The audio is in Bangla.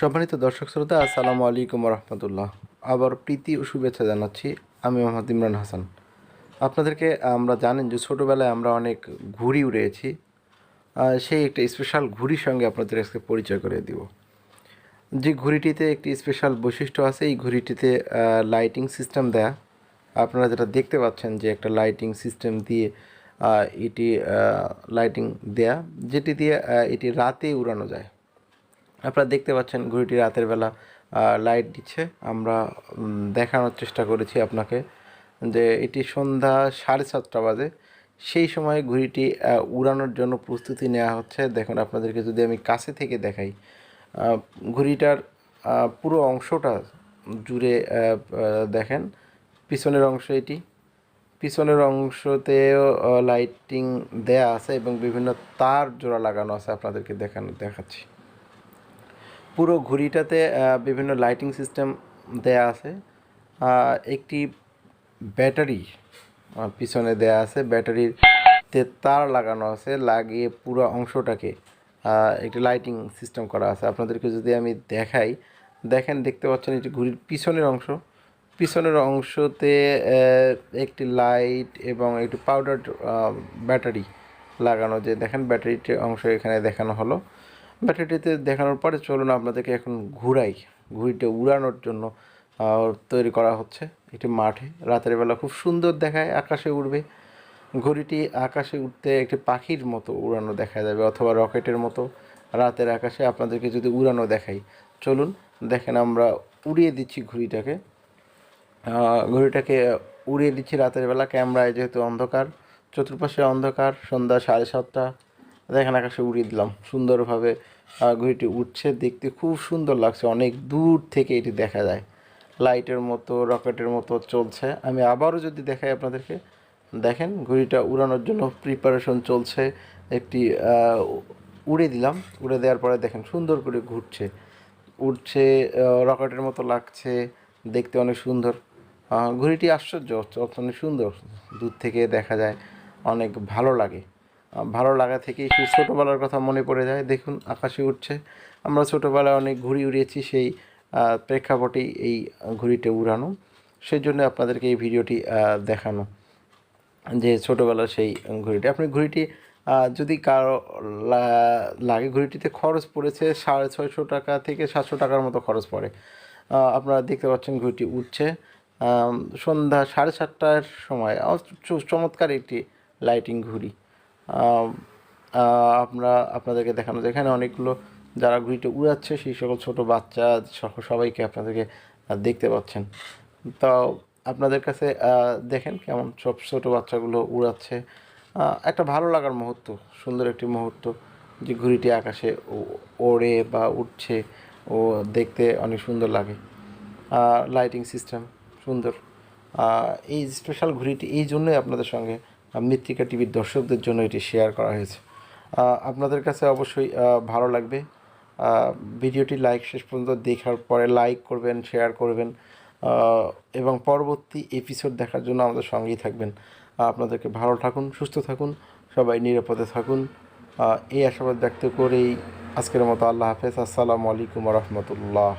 সম্মানিত দর্শক শ্রোতা, আসসালামু আলাইকুম রহমতুল্লাহ আবার প্রীতি ও শুভেচ্ছা জানাচ্ছি, আমি মোহাম্মদ ইমরান হাসান। আপনাদেরকে আমরা জানেন যে ছোটোবেলায় আমরা অনেক ঘুড়ি উড়েছি। সেই একটা স্পেশাল ঘুড়ির সঙ্গে আপনাদের আজকে পরিচয় করে দিব। যে ঘুড়িটিতে একটি স্পেশাল বৈশিষ্ট্য আছে, এই ঘুড়িটিতে লাইটিং সিস্টেম দেয়া। আপনারা যেটা দেখতে পাচ্ছেন যে একটা লাইটিং সিস্টেম দিয়ে এটি লাইটিং দেয়া, যেটি দিয়ে এটি রাতে উড়ানো যায়। আপনারা দেখতে পাচ্ছেন ঘড়িটি রাতের বেলা লাইট দিচ্ছে। আমরা দেখানোর চেষ্টা করেছি আপনাকে যে এটি সন্ধ্যা সাড়ে সাতটা বাজে। সেই সময় ঘড়িটি উড়ানোর জন্য প্রস্তুতি নেওয়া হচ্ছে। দেখুন, আপনাদেরকে যদি আমি কাছে থেকে দেখাই ঘড়িটার পুরো অংশটা জুড়ে দেখেন, পিছনের অংশ এটি। পিছনের অংশতেও লাইটিং দেয়া আছে এবং বিভিন্ন তার জোড়া লাগানো আছে আপনাদেরকে দেখানো, দেখাচ্ছি। পুরো ঘুড়িটাতে বিভিন্ন লাইটিং সিস্টেম দেয়া আছে। একটি ব্যাটারি পিছনে দেয়া আছে। ব্যাটারির তার লাগানো আছে, লাগিয়ে পুরো অংশটাকে একটি লাইটিং সিস্টেম করা আছে। আপনাদেরকে যদি আমি দেখাই, দেখেন, দেখতে পাচ্ছেন এটি ঘুড়ির পিছনের অংশ। পিছনের অংশতে একটি লাইট এবং একটি পাউডার ব্যাটারি লাগানো যে, দেখেন ব্যাটারিটির অংশ এখানে দেখানো হলো। ব্যাটারিতে দেখানোর পরে চলুন আপনাদেরকে এখন ঘুরাই ঘুড়িটা উড়ানোর জন্য তৈরি করা হচ্ছে। একটি মাঠে, রাতের বেলা খুব সুন্দর দেখায়, আকাশে উড়বে। ঘড়িটি আকাশে উঠতে একটি পাখির মতো উড়ানো দেখা যাবে অথবা রকেটের মতো। রাতের আকাশে আপনাদেরকে যদি উড়ানো দেখাই, চলুন দেখেন আমরা উড়িয়ে দিচ্ছি ঘড়িটাকে। ঘড়িটাকে উড়িয়ে দিচ্ছি রাতের বেলা, ক্যামেরায় যেহেতু অন্ধকার, চতুর্পাশে অন্ধকার, সন্ধ্যা সাড়ে সাতটা। দেখেন আকাশে উড়িয়ে দিলাম। সুন্দরভাবে ঘড়িটি উঠছে দেখতে খুব সুন্দর লাগছে। অনেক দূর থেকে এটি দেখা যায়। লাইটের মতো, রকেটের মতো চলছে। আমি আবারও যদি দেখাই আপনাদেরকে, দেখেন ঘড়িটা উড়ানোর জন্য প্রিপারেশন চলছে। একটি উড়ে দিলাম। উড়ে দেওয়ার পরে দেখেন সুন্দর করে ঘুরছে। উঠছে রকেটের মতো লাগছে। দেখতে অনেক সুন্দর। ঘড়িটি আশ্চর্য অনেক সুন্দর। দূর থেকে দেখা যায়, অনেক ভালো লাগে। ভালো লাগা থেকেই সেই ছোটোবেলার কথা মনে পড়ে যায়। দেখুন, আকাশে উঠছে। আমরা ছোটোবেলায় অনেক ঘুড়ি উড়িয়েছি, সেই প্রেক্ষাপটেই এই ঘুড়িটা উড়ানো। সেই জন্য আপনাদেরকে এই ভিডিওটি দেখানো। যে ছোটোবেলার সেই ঘড়িটি। আপনি ঘড়িটি যদি কারও লাগে, ঘড়িটিতে খরচ পড়েছে সাড়ে ছয়শো টাকা থেকে সাতশো টাকার মতো খরচ পড়ে। আপনারা দেখতে পাচ্ছেন ঘড়িটি উঠছে সন্ধ্যা সাড়ে সাতটার সময়। চমৎকার একটি লাইটিং ঘড়ি। আমরা আপনাদেরকে দেখানো যেখানে অনেকগুলো যারা ঘুড়িটা উড়াচ্ছে, সেই সকল ছোটো বাচ্চা সহ সবাইকে আপনাদেরকে দেখতে পাচ্ছেন। তো আপনাদের কাছে দেখেন কেমন সব ছোটো বাচ্চাগুলো উড়াচ্ছে। একটা ভালো লাগার মুহূর্ত, সুন্দর একটি মুহূর্ত যে ঘুড়িটি আকাশে ওড়ে বা উঠছে ও দেখতে অনেক সুন্দর লাগে। লাইটিং সিস্টেম সুন্দর। এই স্পেশাল ঘুড়িটি এই জন্যই আপনাদের সঙ্গে মৃত্তিকা টিভির দর্শকদের জন্য এটি শেয়ার করা হয়েছে। আপনাদের কাছে অবশ্যই ভালো লাগবে। ভিডিওটি লাইক শেষ পর্যন্ত দেখার পরে লাইক করবেন শেয়ার করবেন এবং পরবর্তী এপিসোড দেখার জন্য আমাদের সঙ্গেই থাকবেন। আপনাদেরকে ভালো থাকুন, সুস্থ থাকুন, সবাই নিরাপদে থাকুন। এই আশাবাদ ব্যক্ত করেই আজকের মতো আল্লাহ হাফেজ। আসসালামু আলাইকুম রহমতুল্লাহ।